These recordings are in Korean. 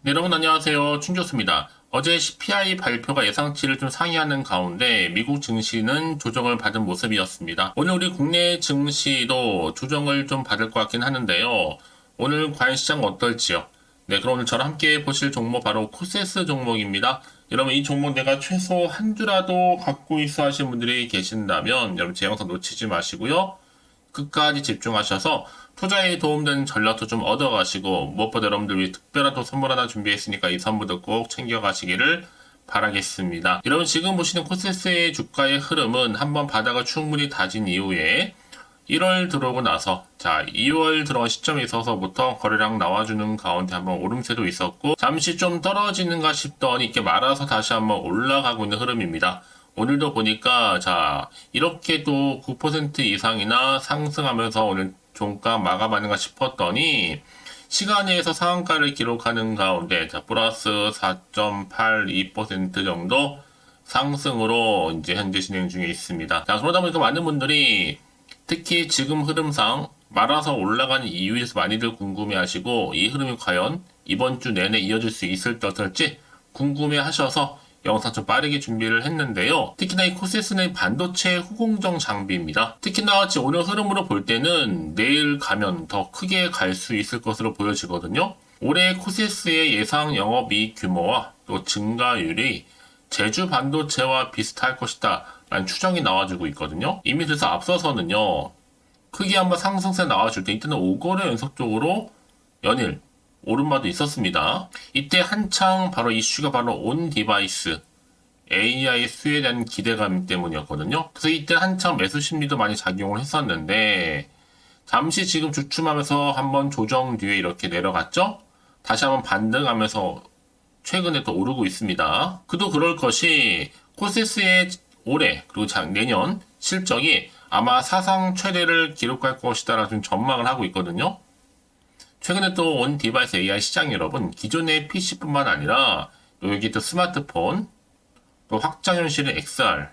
네, 여러분 안녕하세요. 춘교수입니다. 어제 CPI 발표가 예상치를 좀 상회하는 가운데 미국 증시는 조정을 받은 모습이었습니다. 오늘 우리 국내 증시도 조정을 좀 받을 것 같긴 하는데요. 오늘 과연 시장 어떨지요? 네, 그럼 오늘 저랑 함께 보실 종목 바로 코세스 종목입니다. 여러분 이 종목 내가 최소 한 주라도 갖고 있어 하신 분들이 계신다면 여러분 제 영상 놓치지 마시고요. 끝까지 집중하셔서 투자에 도움되는 전략도 좀 얻어가시고 무엇보다 여러분들 위해 특별한 또 선물 하나 준비했으니까 이 선물도 꼭 챙겨가시기를 바라겠습니다. 여러분 지금 보시는 코세스의 주가의 흐름은 한번 바닥을 충분히 다진 이후에 1월 들어오고 나서 자 2월 들어간 시점에 있어서부터 거래량 나와주는 가운데 한번 오름세도 있었고 잠시 좀 떨어지는가 싶더니 이렇게 말아서 다시 한번 올라가고 있는 흐름입니다. 오늘도 보니까 자 이렇게 또9% 이상이나 상승하면서 오늘 종가 마감하는가 싶었더니 시간에서 상한가를 기록하는 가운데 자 플러스 4.82% 정도 상승으로 이제 현재 진행 중에 있습니다. 자 그러다 보니까 많은 분들이 특히 지금 흐름상 말아서 올라가는 이유에 대해서 많이들 궁금해하시고 이 흐름이 과연 이번 주 내내 이어질 수 있을지 어떨지 궁금해하셔서 영상 좀 빠르게 준비를 했는데요. 특히나 이 코세스는 반도체 후공정 장비입니다. 특히나 지금 오늘 흐름으로 볼 때는 내일 가면 더 크게 갈 수 있을 것으로 보여지거든요. 올해 코세스의 예상 영업이익 규모와 또 증가율이 제주 반도체와 비슷할 것이다 라는 추정이 나와주고 있거든요. 이미 그래서 앞서서는요. 크게 한번 상승세 나와줄 때 이때는 5거래 연속적으로 연일 오른마도 있었습니다. 이때 한창 바로 이슈가 바로 온 디바이스 AI 수에 대한 기대감 때문이었거든요. 그래서 이때 한창 매수 심리도 많이 작용을 했었는데 잠시 지금 주춤하면서 한번 조정 뒤에 이렇게 내려갔죠. 다시 한번 반등하면서 최근에 또 오르고 있습니다. 그도 그럴 것이 코세스의 올해 그리고 작 내년 실적이 아마 사상 최대를 기록할 것이다라는 전망을 하고 있거든요. 최근에 또 온 디바이스 AI 시장 여러분 기존의 PC뿐만 아니라 여기 또 스마트폰 또 확장현실의 XR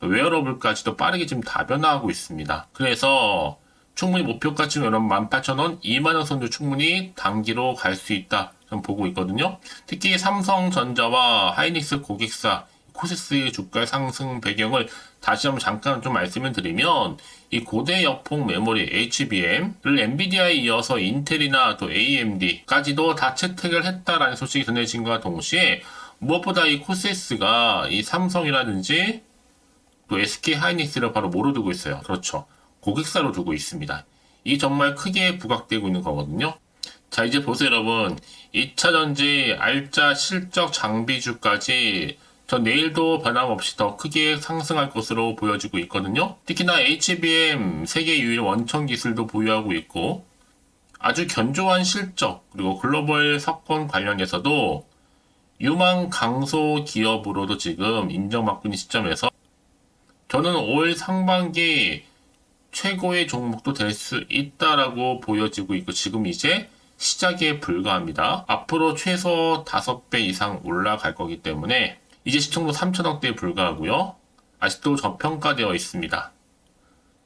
또 웨어러블까지도 빠르게 지금 다변화하고 있습니다. 그래서 충분히 목표가치는 여러분 18,000원, 2만원 선도 충분히 단기로 갈 수 있다. 좀 보고 있거든요. 특히 삼성전자와 하이닉스 고객사 코세스의 주가 상승 배경을 다시 한번 잠깐 좀 말씀을 드리면 이 고대 역폭 메모리 HBM을 엔비디아에 이어서 인텔이나 또 AMD까지도 다 채택을 했다라는 소식이 전해진과 동시에 무엇보다 이 코세스가 이 삼성이라든지 또 SK 하이닉스를 바로 뭐로 두고 있어요. 그렇죠. 고객사로 두고 있습니다. 이 정말 크게 부각되고 있는 거거든요. 자, 이제 보세요, 여러분. 2차전지 알짜 실적 장비주까지 저 내일도 변함없이 더 크게 상승할 것으로 보여지고 있거든요. 특히나 HBM 세계 유일 원천 기술도 보유하고 있고 아주 견조한 실적 그리고 글로벌 석권 관련해서도 유망 강소 기업으로도 지금 인정받고 있는 시점에서 저는 올 상반기 최고의 종목도 될 수 있다라고 보여지고 있고 지금 이제 시작에 불과합니다. 앞으로 최소 5배 이상 올라갈 거기 때문에 이제 시청도 3천억대에 불과하고요. 아직도 저평가되어 있습니다.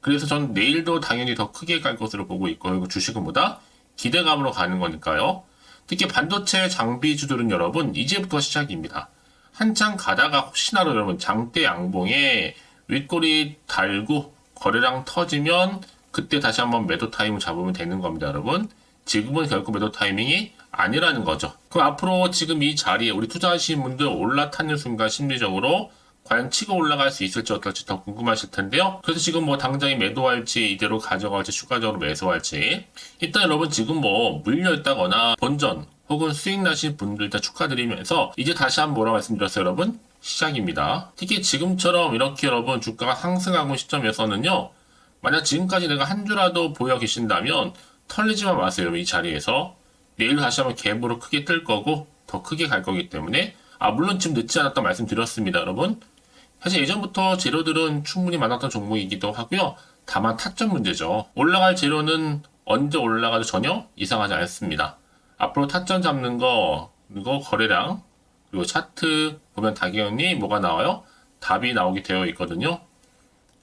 그래서 전 내일도 당연히 더 크게 갈 것으로 보고 있고 주식은 보다 기대감으로 가는 거니까요. 특히 반도체 장비주들은 여러분 이제부터 시작입니다. 한창 가다가 혹시나로 여러분 장대 양봉에 윗골이 달고 거래량 터지면 그때 다시 한번 매도 타임을 잡으면 되는 겁니다, 여러분. 지금은 결코 매도 타이밍이 아니라는 거죠. 그럼 앞으로 지금 이 자리에 우리 투자하시는 분들 올라타는 순간 심리적으로 과연 치고 올라갈 수 있을지 어떨지 더 궁금하실 텐데요. 그래서 지금 뭐 당장에 매도할지 이대로 가져갈지 추가적으로 매수할지 일단 여러분 지금 뭐 물려 있다거나 본전 혹은 수익 나신 분들 다 축하드리면서 이제 다시 한번 뭐라고 말씀드렸어요 여러분 시작입니다. 특히 지금처럼 이렇게 여러분 주가가 상승하고 시점에서는요 만약 지금까지 내가 한 주라도 보여 계신다면 털리지만 마세요 이 자리에서 내일 다시 한번 갭으로 크게 뜰 거고 더 크게 갈 거기 때문에 아 물론 지금 늦지 않았다 말씀드렸습니다 여러분. 사실 예전부터 재료들은 충분히 많았던 종목이기도 하고요. 다만 타점 문제죠. 올라갈 재료는 언제 올라가도 전혀 이상하지 않습니다. 앞으로 타점 잡는 거 그리고 거래량 그리고 차트 보면 당연히 뭐가 나와요? 답이 나오게 되어 있거든요.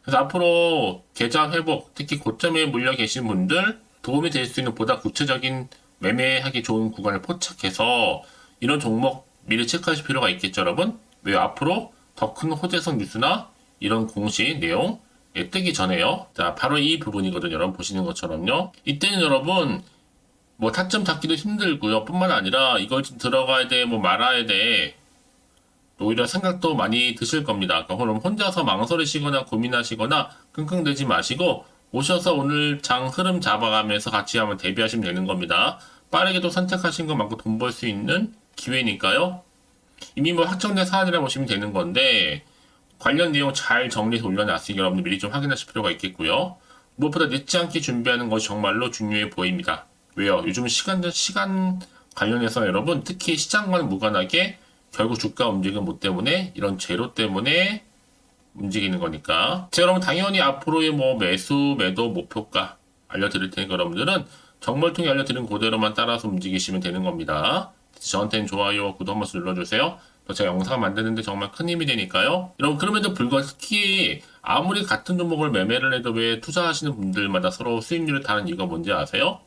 그래서 앞으로 계좌 회복 특히 고점에 물려 계신 분들 도움이 될 수 있는 보다 구체적인 매매하기 좋은 구간을 포착해서 이런 종목 미리 체크하실 필요가 있겠죠, 여러분? 왜 앞으로 더 큰 호재성 뉴스나 이런 공시 내용 예, 뜨기 전에요. 자, 바로 이 부분이거든요. 여러분 보시는 것처럼요. 이때는 여러분 뭐 타점 잡기도 힘들고요. 뿐만 아니라 이걸 좀 들어가야 돼, 뭐 말아야 돼. 오히려 생각도 많이 드실 겁니다. 그러니까 그럼 혼자서 망설이시거나 고민하시거나 끙끙대지 마시고 오셔서 오늘 장 흐름 잡아가면서 같이 한번 대비하시면 되는 겁니다. 빠르게도 선택하신 것만큼 돈 벌 수 있는 기회니까요. 이미 뭐 확정된 사안이라 보시면 되는 건데 관련 내용 잘 정리해서 올려놨으니 여러분들 미리 좀 확인하실 필요가 있겠고요. 무엇보다 늦지 않게 준비하는 것이 정말로 중요해 보입니다. 왜요? 요즘 시간 시간 관련해서 여러분 특히 시장과는 무관하게 결국 주가 움직임 뭐 때문에 이런 재료 때문에 움직이는 거니까. 자, 여러분 당연히 앞으로의 뭐 매수 매도 목표가 알려드릴 테니까 여러분들은 정말 통해 알려드린 그대로만 따라서 움직이시면 되는 겁니다. 저한테는 좋아요, 구독 한 번씩 눌러주세요. 또 제가 영상 만드는데 정말 큰 힘이 되니까요. 여러분 그럼에도 불구하고 특히 아무리 같은 종목을 매매를 해도 왜 투자하시는 분들마다 서로 수익률이 다른 이유가 뭔지 아세요?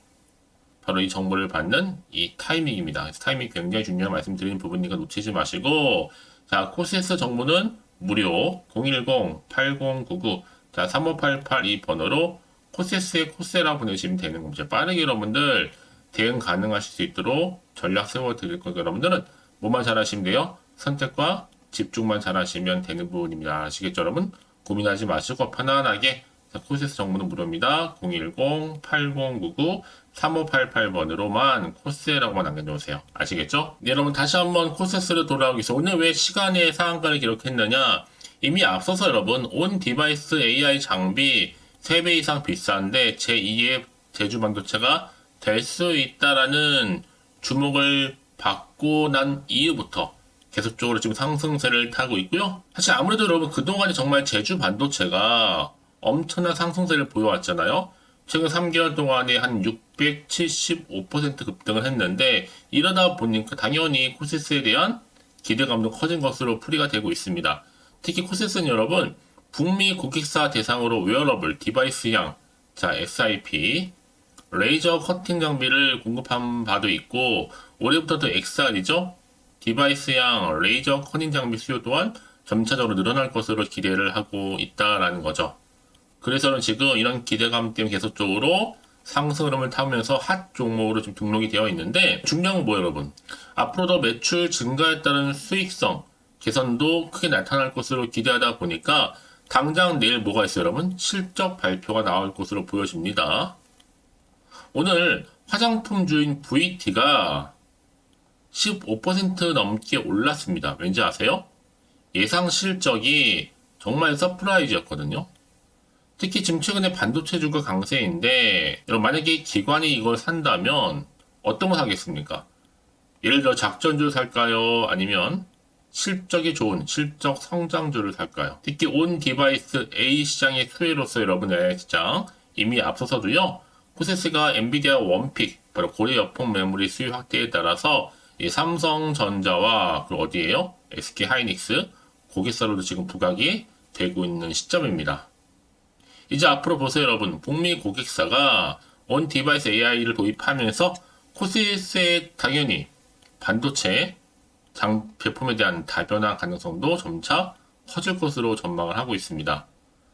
바로 이 정보를 받는 이 타이밍입니다. 타이밍이 굉장히 중요한 말씀드리는 부분이니까 놓치지 마시고 자 코스에스 정보는 무료 010-8099 자 3588 이 번호로 코스에스의 코스라고 보내시면 되는 겁니다. 빠르게 여러분들 대응 가능하실 수 있도록 전략 세워 드릴 거니까 여러분들은 뭐만 잘하시면 돼요? 선택과 집중만 잘하시면 되는 부분입니다. 아시겠죠 여러분? 고민하지 마시고 편안하게 자, 코스에스 정보는 무료입니다. 010-8099-3588번으로만 코스라고만 남겨주세요. 아시겠죠? 네, 여러분 다시 한번 코스에스로 돌아오기 위해서 오늘 왜 시간의 상한가를 기록했느냐? 이미 앞서서 여러분 온 디바이스 AI 장비 3배 이상 비싼데 제2의 제주 반도체가 될 수 있다라는 주목을 받고 난 이후부터 계속적으로 지금 상승세를 타고 있고요. 사실 아무래도 여러분 그동안에 정말 제주 반도체가 엄청난 상승세를 보여왔잖아요. 최근 3개월 동안에 한 675% 급등을 했는데 이러다 보니까 당연히 코시스에 대한 기대감도 커진 것으로 풀이가 되고 있습니다. 특히 코시스는 여러분 북미 고객사 대상으로 웨어러블 디바이스형 자 SIP 레이저 커팅 장비를 공급한 바도 있고 올해부터 도 XR이죠 디바이스형 레이저 커팅 장비 수요 또한 점차적으로 늘어날 것으로 기대를 하고 있다라는 거죠. 그래서는 지금 이런 기대감 때문에 계속적으로 상승 흐름을 타면서 핫 종목으로 지금 등록이 되어 있는데 중요한 건 뭐예요 여러분? 앞으로도 매출 증가에 따른 수익성 개선도 크게 나타날 것으로 기대하다 보니까 당장 내일 뭐가 있어요 여러분? 실적 발표가 나올 것으로 보여집니다. 오늘 화장품 주인 VT가 15% 넘게 올랐습니다. 왠지 아세요? 예상 실적이 정말 서프라이즈였거든요 특히 지금 최근에 반도체주가 강세인데 여러분 만약에 기관이 이걸 산다면 어떤 거 사겠습니까? 예를 들어 작전주를 살까요? 아니면 실적이 좋은 실적 성장주를 살까요? 특히 온 디바이스 A 시장의 수혜로서 여러분의 시장 이미 앞서서도요. 코세스가 엔비디아 원픽 바로 고래 여폰 메모리 수요 확대에 따라서 이 삼성전자와 그 어디에요? SK 하이닉스 고객사로도 지금 부각이 되고 있는 시점입니다. 이제 앞으로 보세요 여러분 북미 고객사가 온 디바이스 AI를 도입하면서 코시스의 당연히 반도체 장 제품에 대한 다변화 가능성도 점차 커질 것으로 전망을 하고 있습니다.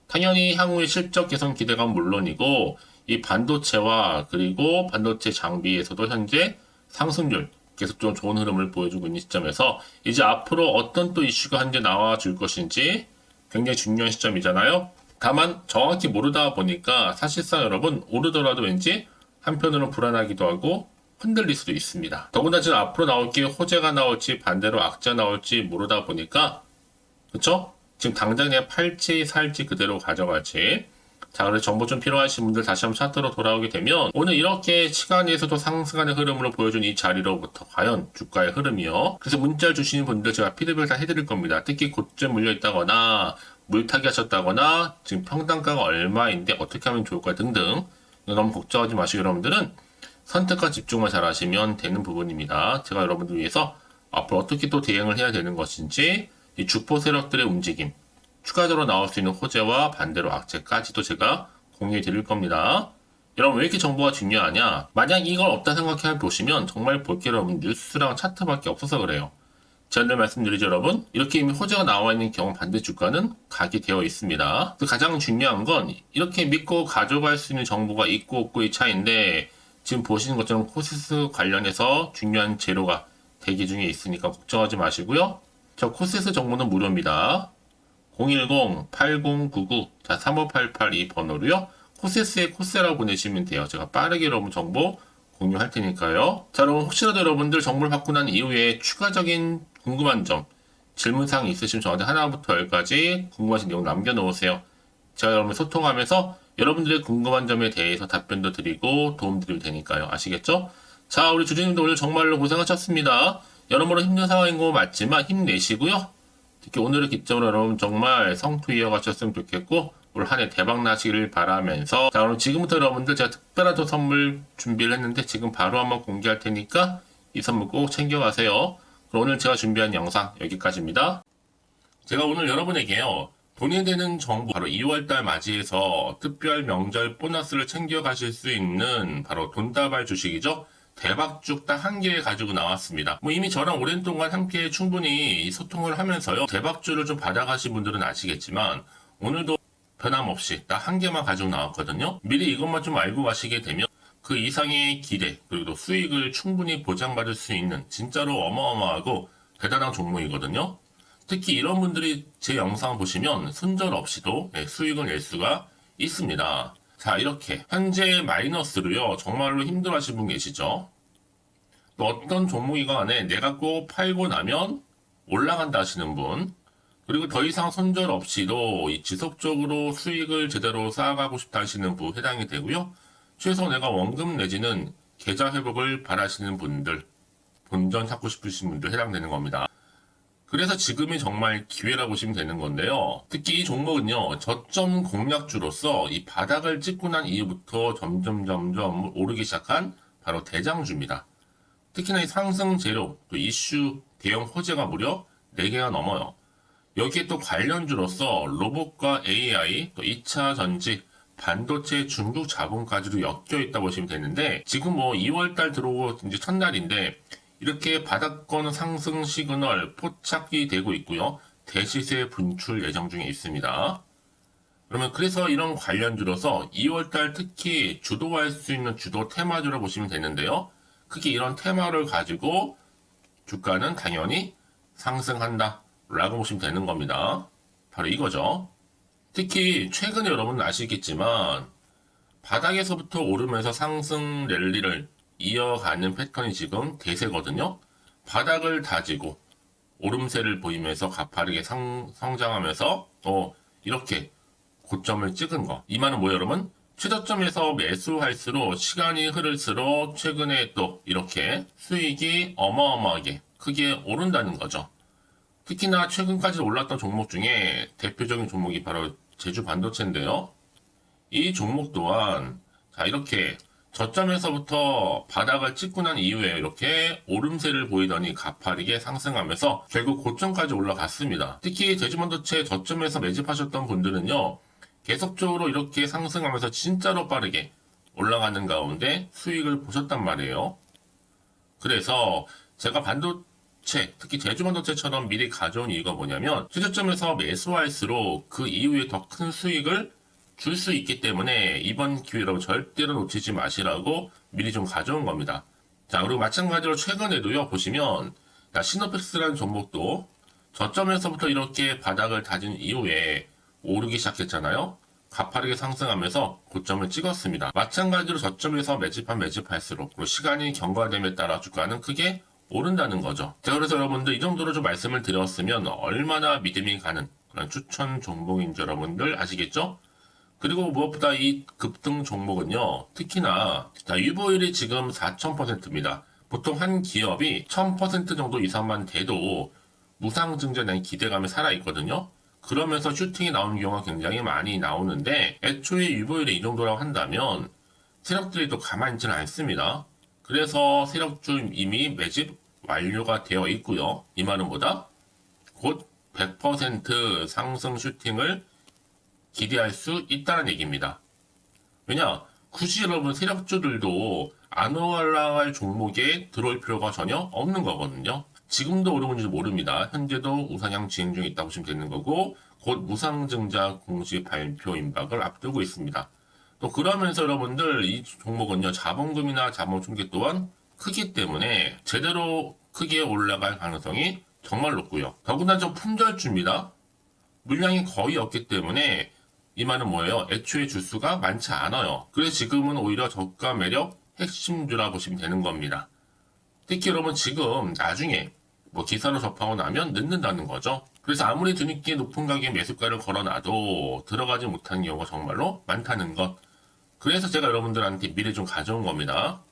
당연히 향후의 실적 개선 기대감 물론이고 이 반도체와 그리고 반도체 장비에서도 현재 상승률 계속 좀 좋은 흐름을 보여주고 있는 시점에서 이제 앞으로 어떤 또 이슈가 현재 나와 줄 것인지 굉장히 중요한 시점이잖아요. 다만 정확히 모르다 보니까 사실상 여러분 오르더라도 왠지 한편으로는 불안하기도 하고 흔들릴 수도 있습니다. 더군다나 지금 앞으로 나올 게 호재가 나올지 반대로 악재 나올지 모르다 보니까 그쵸? 지금 당장 그냥 팔지 살지 그대로 가져갈지 자 그래서 정보 좀 필요하신 분들 다시 한번 차트로 돌아오게 되면 오늘 이렇게 시간에서도 상승하는 흐름으로 보여준 이 자리로부터 과연 주가의 흐름이요. 그래서 문자를 주시는 분들 제가 피드백을 다 해드릴 겁니다. 특히 고점 물려 있다거나 물타기 하셨다거나 지금 평단가가 얼마인데 어떻게 하면 좋을까 등등 너무 걱정하지 마시고 여러분들은 선택과 집중만 잘 하시면 되는 부분입니다. 제가 여러분들 위해서 앞으로 어떻게 또 대응을 해야 되는 것인지 이 주포 세력들의 움직임 추가적으로 나올 수 있는 호재와 반대로 악재까지도 제가 공유해 드릴 겁니다. 여러분 왜 이렇게 정보가 중요하냐? 만약 이걸 없다 생각해 보시면 정말 볼 게 여러분 뉴스랑 차트밖에 없어서 그래요. 늘 말씀드리죠 여러분 이렇게 이미 호재가 나와 있는 경우 반대 주가는 각이 되어 있습니다. 그 가장 중요한 건 이렇게 믿고 가져갈 수 있는 정보가 있고 없고의 차이인데 지금 보시는 것처럼 코시스 관련해서 중요한 재료가 대기 중에 있으니까 걱정하지 마시고요. 저 코시스 정보는 무료입니다. 010-8099 자, 3588 이 번호로요. 코세스의 코세라고 보내시면 돼요. 제가 빠르게 여러분 정보 공유할 테니까요. 자, 여러분 혹시라도 여러분들 정보를 받고 난 이후에 추가적인 궁금한 점, 질문사항이 있으시면 저한테 하나부터 열까지 궁금하신 내용 남겨놓으세요. 제가 여러분 소통하면서 여러분들의 궁금한 점에 대해서 답변도 드리고 도움 드릴 테니까요. 아시겠죠? 자, 우리 주주님도 오늘 정말로 고생하셨습니다. 여러모로 힘든 상황인 거 맞지만 힘내시고요. 특히 오늘을 기점으로 여러분 정말 성투 이어가셨으면 좋겠고 올 한 해 대박 나시기를 바라면서 자 그럼 지금부터 여러분들 제가 특별한 또 선물 준비를 했는데 지금 바로 한번 공개할 테니까 이 선물 꼭 챙겨가세요. 오늘 제가 준비한 영상 여기까지입니다. 제가 오늘 여러분에게요. 돈이 되는 정보 바로 2월달 맞이해서 특별 명절 보너스를 챙겨 가실 수 있는 바로 돈다발 주식이죠. 대박죽 딱 한 개 가지고 나왔습니다. 뭐 이미 저랑 오랜 동안 함께 충분히 소통을 하면서요. 대박주를 좀 받아가신 분들은 아시겠지만 오늘도 변함없이 딱 한 개만 가지고 나왔거든요. 미리 이것만 좀 알고 가시게 되면 그 이상의 기대 그리고 또 수익을 충분히 보장받을 수 있는 진짜로 어마어마하고 대단한 종목이거든요. 특히 이런 분들이 제 영상 보시면 손절 없이도 네, 수익을 낼 수가 있습니다. 자, 이렇게 현재 마이너스로요. 정말로 힘들어하시는 분 계시죠? 또 어떤 종목이가 안에 내가 꼭 팔고 나면 올라간다 하시는 분 그리고 더 이상 손절 없이도 이 지속적으로 수익을 제대로 쌓아가고 싶다 하시는 분 해당이 되고요. 최소 내가 원금 내지는 계좌 회복을 바라시는 분들 본전 찾고 싶으신 분들 해당되는 겁니다. 그래서 지금이 정말 기회라고 보시면 되는 건데요. 특히 이 종목은요, 저점 공략주로서 이 바닥을 찍고 난 이후부터 점점 점점 오르기 시작한 바로 대장주입니다. 특히나 이 상승 재료, 또 이슈, 대형 호재가 무려 4개가 넘어요. 여기에 또 관련주로서 로봇과 AI, 또 2차 전지, 반도체 중국 자본까지도 엮여 있다 보시면 되는데 지금 뭐 2월달 들어오고 이제 첫날인데 이렇게 바닥권 상승 시그널 포착이 되고 있고요. 대시세 분출 예정 중에 있습니다. 그러면 그래서 이런 관련 주로서 2월달 특히 주도할 수 있는 주도 테마주로 보시면 되는데요. 크게 이런 테마를 가지고 주가는 당연히 상승한다 라고 보시면 되는 겁니다. 바로 이거죠. 특히 최근에 여러분 아시겠지만 바닥에서부터 오르면서 상승 랠리를 이어가는 패턴이 지금 대세거든요. 바닥을 다지고 오름세를 보이면서 가파르게 상, 성장하면서 또 이렇게 고점을 찍은 거. 이 말은 뭐예요, 여러분? 최저점에서 매수할수록 시간이 흐를수록 최근에 또 이렇게 수익이 어마어마하게 크게 오른다는 거죠. 특히나 최근까지 올랐던 종목 중에 대표적인 종목이 바로 제주 반도체인데요. 이 종목 또한 자 이렇게 저점에서부터 바닥을 찍고 난 이후에 이렇게 오름세를 보이더니 가파르게 상승하면서 결국 고점까지 올라갔습니다. 특히 제주반도체 저점에서 매집하셨던 분들은요. 계속적으로 이렇게 상승하면서 진짜로 빠르게 올라가는 가운데 수익을 보셨단 말이에요. 그래서 제가 반도 체, 특히 제주 반도체처럼 미리 가져온 이유가 뭐냐면 최저점에서 매수할수록 그 이후에 더 큰 수익을 줄 수 있기 때문에 이번 기회로 절대로 놓치지 마시라고 미리 좀 가져온 겁니다. 자, 그리고 마찬가지로 최근에도요, 보시면, 자, 시노펙스라는 종목도 저점에서부터 이렇게 바닥을 다진 이후에 오르기 시작했잖아요. 가파르게 상승하면서 고점을 찍었습니다. 마찬가지로 저점에서 매집한 매집할수록 시간이 경과됨에 따라 주가는 크게 오른다는 거죠. 자, 그래서 여러분들 이 정도로 좀 말씀을 드렸으면 얼마나 믿음이 가는 그런 추천 종목인지 여러분들 아시겠죠? 그리고 무엇보다 이 급등 종목은요, 특히나, 자, 유보율이 지금 4,000%입니다. 보통 한 기업이 1000% 정도 이상만 돼도 무상 증자에 대한 기대감이 살아있거든요. 그러면서 슈팅이 나오는 경우가 굉장히 많이 나오는데, 애초에 유보율이 이 정도라고 한다면, 세력들이 또 가만히 있지는 않습니다. 그래서 세력주 이미 매집 완료가 되어 있고요. 이 말은 뭐다? 곧 100% 상승 슈팅을 기대할 수 있다는 얘기입니다. 왜냐? 굳이 여러분 세력주들도 안 올라갈 종목에 들어올 필요가 전혀 없는 거거든요. 지금도 오르는지 모릅니다. 현재도 우상향 진행 중에 있다고 보시면 되는 거고 곧 무상증자 공시 발표 임박을 앞두고 있습니다. 또 그러면서 여러분들 이 종목은요 자본금이나 자본 총계 또한 크기 때문에 제대로 크게 올라갈 가능성이 정말 높고요. 더군다나 좀 품절주입니다. 물량이 거의 없기 때문에 이 말은 뭐예요? 애초에 주수가 많지 않아요. 그래서 지금은 오히려 저가 매력 핵심주라 보시면 되는 겁니다. 특히 여러분 지금 나중에 뭐 기사로 접하고 나면 늦는다는 거죠. 그래서 아무리 뒤늦게 높은 가격에 매수가를 걸어놔도 들어가지 못하는 경우가 정말로 많다는 것. 그래서 제가 여러분들한테 미리 좀 가져온 겁니다.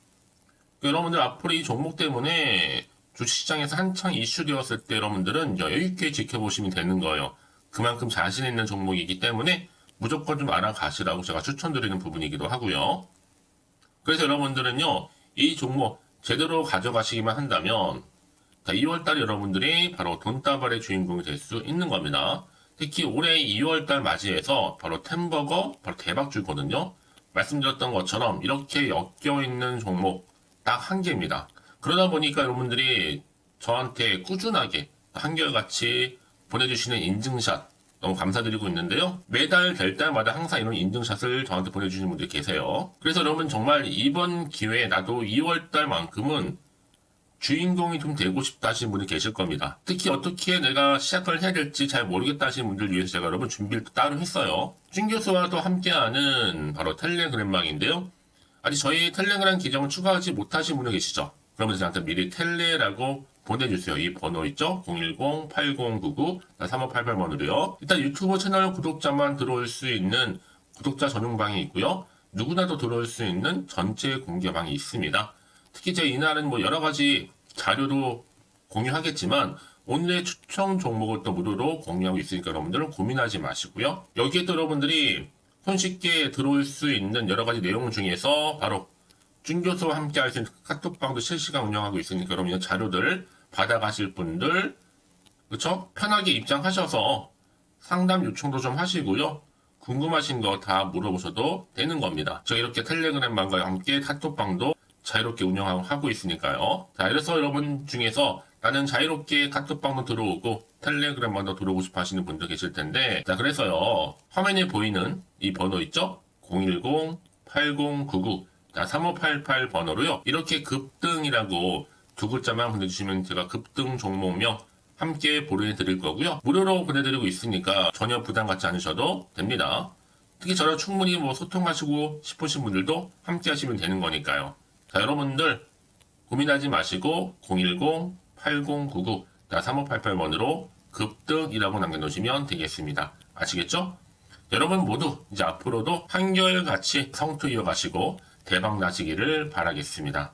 여러분들 앞으로 이 종목 때문에 주식시장에서 한창 이슈되었을 때 여러분들은 여유있게 지켜보시면 되는 거예요. 그만큼 자신 있는 종목이기 때문에 무조건 좀 알아가시라고 제가 추천드리는 부분이기도 하고요. 그래서 여러분들은요, 이 종목 제대로 가져가시기만 한다면 2월달 여러분들이 바로 돈다발의 주인공이 될 수 있는 겁니다. 특히 올해 2월달 맞이해서 바로 템버거 바로 대박주거든요. 말씀드렸던 것처럼 이렇게 엮여 있는 종목 딱 한 개입니다. 그러다 보니까 여러분들이 저한테 꾸준하게 한결같이 보내주시는 인증샷 너무 감사드리고 있는데요. 매달 될 때마다 항상 이런 인증샷을 저한테 보내주시는 분들이 계세요. 그래서 여러분 정말 이번 기회에 나도 2월달만큼은 주인공이 좀 되고 싶다 하시는 분이 계실 겁니다. 특히 어떻게 내가 시작을 해야 될지 잘 모르겠다 하시는 분들 위해서 제가 여러분 준비를 또 따로 했어요. 준 교수와 또 함께하는 바로 텔레그램망인데요. 아직 저희 텔레그램 계정을 추가하지 못하신 분이 계시죠? 그러면 저한테 미리 텔레라고 보내주세요. 이 번호 있죠? 010-8099-3588번으로요. 일단 유튜브 채널 구독자만 들어올 수 있는 구독자 전용방이 있고요. 누구나도 들어올 수 있는 전체 공개방이 있습니다. 특히 제 이날은 뭐 여러 가지 자료도 공유하겠지만 오늘의 추천 종목을 또 무료로 공유하고 있으니까 여러분들은 고민하지 마시고요. 여기에 또 여러분들이 손쉽게 들어올 수 있는 여러 가지 내용 중에서 바로 준 교수와 함께 할 수 있는 카톡방도 실시간 운영하고 있으니까 여러분 이 자료들 받아가실 분들 그쵸? 편하게 입장하셔서 상담 요청도 좀 하시고요. 궁금하신 거 다 물어보셔도 되는 겁니다. 저 이렇게 텔레그램방과 함께 카톡방도 자유롭게 운영하고 있으니까요. 자, 그래서 여러분 중에서 나는 자유롭게 카톡방도 들어오고 텔레그램방도 들어오고 싶어 하시는 분들 계실 텐데 자, 그래서요. 화면에 보이는 이 번호 있죠? 010-8099 자, 3588 번호로요. 이렇게 급등이라고 두 글자만 보내주시면 제가 급등 종목명 함께 보내드릴 거고요. 무료로 보내드리고 있으니까 전혀 부담 갖지 않으셔도 됩니다. 특히 저랑 충분히 뭐 소통하시고 싶으신 분들도 함께 하시면 되는 거니까요. 자, 여러분들 고민하지 마시고 010-8099 3588번으로 급등이라고 남겨놓으시면 되겠습니다. 아시겠죠? 여러분 모두 이제 앞으로도 한결같이 성투 이어가시고 대박 나시기를 바라겠습니다.